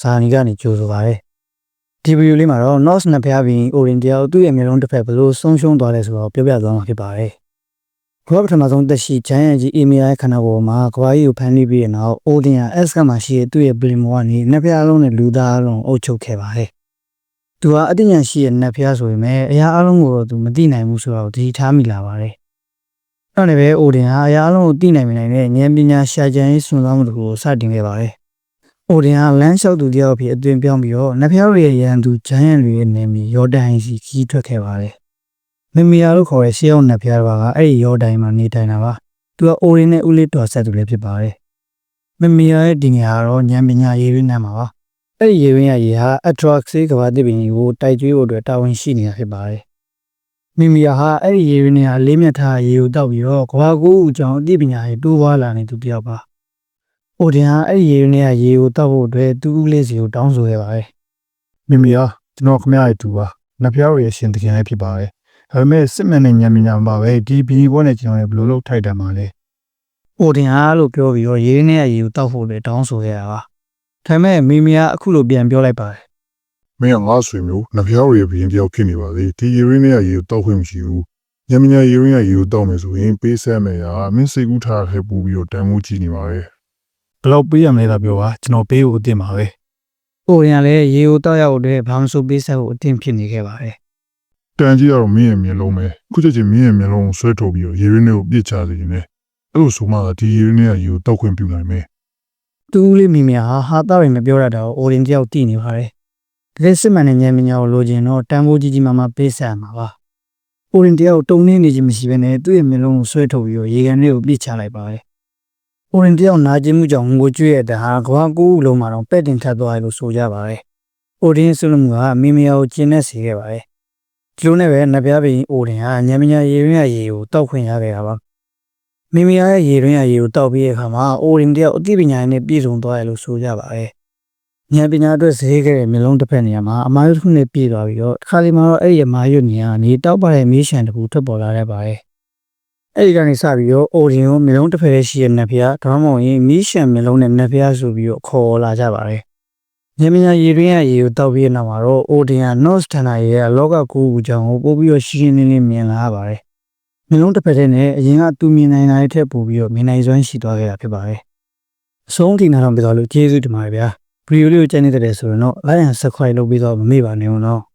ဇာနီကနေကြိုဆိုပါရယ်ဒီဗီဒီယိုလေးမှာတော့ North နှစ်ဖျားပြီး Orin တယောက်သူ့ရဲ့မျိုးလုံးတစ်ဖက်ဘယ်လိုဆုံးရှုံးသွားလဲဆိုတော့ပြောပြသွားမှာဖြစ်ပါတယ်ဘုရားပထမဆုံးတက်ရှိဂျိုင်းယန်ကြီးအေမီယာရဲ့ခန္ဓာကိုယ်မှာကဘာကြီးကိုဖမ်းပြီးပြီးတဲ့နောက် Odin က S ကမှရှိတဲ့သူ့ရဲ့ Blame ကနေနှစ်ဖျားလုံးနဲ့လူသားအလုံးအုပ်ချုပ်ခဲ့ပါတယ်သူကအတိညာဉ်ရှိတဲ့နှစ်ဖျားဆိုပေမဲ့အရာအလုံးကိုတော့သူမသိနိုင်ဘူးဆိုတော့သတိထားမိလာပါတယ်အဲ့ဒါနဲ့ပဲ Odin ဟာအရာအလုံးကိုသိနိုင်မိနိုင်တဲ့ဉာဏ်ပညာရှာကြံရေးစွမ်းဆောင်မှုတစ်ခုကိုစတင်ခဲ့ပါတယ်။ Odin ဟာလမ်းလျှောက်သူတယောက်အဖြစ်အသွင်ပြောင်းပြီးတော့နဖျားတွေရဲ့ရန်သူဂျိုင်းယန်တွေရဲ့နေမီယော်ဒန်စီခီးထွက်ခဲ့ပါတယ်။မမီယာလို့ခေါ်တဲ့ရှေးအောင်နဖျားတစ်ပါးကအဲ့ဒီယော်ဒန်မှာနေထိုင်တာပါ။သူက Odin နဲ့ဦးလေးတော်ဆက်သူလည်းဖြစ်ပါတယ်။မမီယာရဲ့ဒီနေရာကတော့ဉာဏ်ပညာရေးရင်းနှံမှာပါ။အဲ့ဒီရေရင်းရရေဟာ Atrox ကဘာတိပင်ကိုတိုက်ကျွေးဖို့အတွက်တာဝန်ရှိနေတာဖြစ်ပါတယ်။မီမီယာဟာအဲ့ဒီရေရင်းနေရာလေးမြတ်ထားရေကိုတောက်ပြီးတော့ကဘာကိုအကြောင်းအသိပညာရေးတိုးပွားလာနေသူတယောက်ပါ။ အိုဒင်ဟာအဲ့ဒီရေရင်းနေရာရေကိုတောက်ဖို့အတွက်သူ့ဦးလေးစီကိုတောင်းဆိုခဲ့ပါတယ်မိမိဟာကျွန်တော်ခမရရဲ့သူပါနဖျားရဲ့ရှင်သခင်လည်းဖြစ်ပါတယ်ဒါပေမဲ့စစ်မှန်တဲ့ဉာဏ်ပညာမှာပဲဒီဘီဘောနဲ့ကျွန်တော်လည်းဘယ်လိုလုပ်ထိုက်တယ်မှာလဲ။အိုဒင်ဟာလို့ပြောပြီးတော့ရေရင်းနေရာရေကိုတောက်ဖို့လည်းတောင်းဆိုခဲ့တာပါ။ဒါပေမဲ့မီမီယာအခုလိုပြန်ပြောလိုက်ပါတယ်မင်းကငါဆွေမျိုးနဖျားရရဲ့ဘရင်တယောက်ဖြစ်နေပါလေဒီရေရင်းနဲ့ရေကိုတောက်ခွင့်မရှိဘူးညမညာရေရင်းရဲ့ရေကိုတောက်မယ်ဆိုရင်ပေးဆက်မယ်ရာမင်းစိတ်ကူးထားခဲ့ပူပြီးတော့တန်မှုကြည့်နေပါလေ ဘယ်လောက်ပေးရမလဲသာပြောပါကျွန်တော်ပေးဖို့အသင့်ပါပဲ။အိုဒင်ကလည်းရေကိုတောက်ရဖို့အတွက်ဘာမှမဆိုပေးဆက်ဖို့အသင့်ဖြစ်နေခဲ့ပါတယ်တန်ကြီးကတော့မင်းရဲ့မျက်လုံးပဲခုချက်ချင်းမင်းရဲ့မျက်လုံးကိုဆွဲထုတ်ပြီးတော့ရေရင်းနဲ့ကိုပြစ်ချစေနေတယ်အဲ့လိုဆိုမှဒီရေရင်းနဲ့ရေကိုတောက်ခွင့်ပြုနိုင်မယ်။သူ့ဦးလေးမီမီယာဟာဟာသားရင်မပြောရတာကိုအိုဒင်တယောက်သိနေပါတယ်။ဒီစစ်မှန်တဲ့ဉာဏ်ပညာကိုလိုချင်တော့တန်ဖိုးကြီးကြီးမားမားပေးဆက်ရမှာပါ။အိုဒင်တယောက်တုံနေနေခြင်းမရှိဘဲနဲ့သူ့ရဲ့မျက်လုံးကိုဆွဲထုတ်ပြီးတော့ရေကန်လေးကိုပြစ်ချလိုက်ပါတယ်။ အိုရင်တယောက်နာကျင်မှုကြောင့်ငိုကြွေးရတဲ့ဟာကဘာကူးလုံးမှာတော့ပဲ့တင်ထပ်သွားတယ်လို့ဆိုကြပါတယ်။အိုဒင်းဆုလမှုကမိမယာကိုကျင်းနေစေခဲ့ပါတယ်။ဒီလိုနဲ့ပဲနဗျားပင်အိုဒင်းဟာညမညာရေရင်းရရေကိုတောက်ခွင့်ရခဲ့တာပါ။မိမယာရဲ့ရေရင်းရရေကိုတောက်ပြီးတဲ့အခါမှာအိုရင်တယောက်အသိပညာနဲ့ပြည့်စုံသွားတယ်လို့ဆိုကြပါတယ်။ဉာဏ်ပညာအတွက်ဈေးခဲ့တဲ့မျိုးလုံးတစ်ဖက်နေရာမှာအမားရွတ်တစ်ခုနဲ့ပြည့်သွားပြီးတော့တစ်ခါလေမှာတော့အဲ့ဒီအမားရွတ်နေရာကနေတောက်ပါတဲ့မီးရှံတစ်ခုထွက်ပေါ်လာတတ်ပါတယ်။ အဲ့ဒီကနေစပြီးတော့အိုဒီယိုမျိုးလုံးတစ်ဖက်ရဲ့ရှိတဲ့နတ်ဖျားဒါမှမဟုတ်ရင်မီးရှံမျိုးလုံးနဲ့နတ်ဖျားဆိုပြီးတော့ခေါ်လာကြပါတယ်။ညမညာရေရင်းရရေကိုတောက်ပြီးတဲ့နောက်မှာတော့အိုဒီယန် North Star ရဲ့လောကကူအကြောင်းကိုပို့ပြီးတော့ရှင်းရှင်းလင်းလင်းမြင်လာရပါတယ်။မျိုးလုံးတစ်ဖက်တည်းနဲ့အရင်ကသူမြင်နိုင်တာတဲ့ထက်ပိုပြီးတော့မြင်နိုင်စွမ်းရှိသွားခဲ့တာဖြစ်ပါတယ်။အဆုံးထိနားထောင်ပြသွားလို့ကျေးဇူးတင်ပါတယ်ဗျာ။ဗီဒီယိုလေးကိုကြိုက်နေတယ်ဆိုရင်တော့ like and subscribe လုပ်ပြီးတော့မမေ့ပါနဲ့ဦးနော်။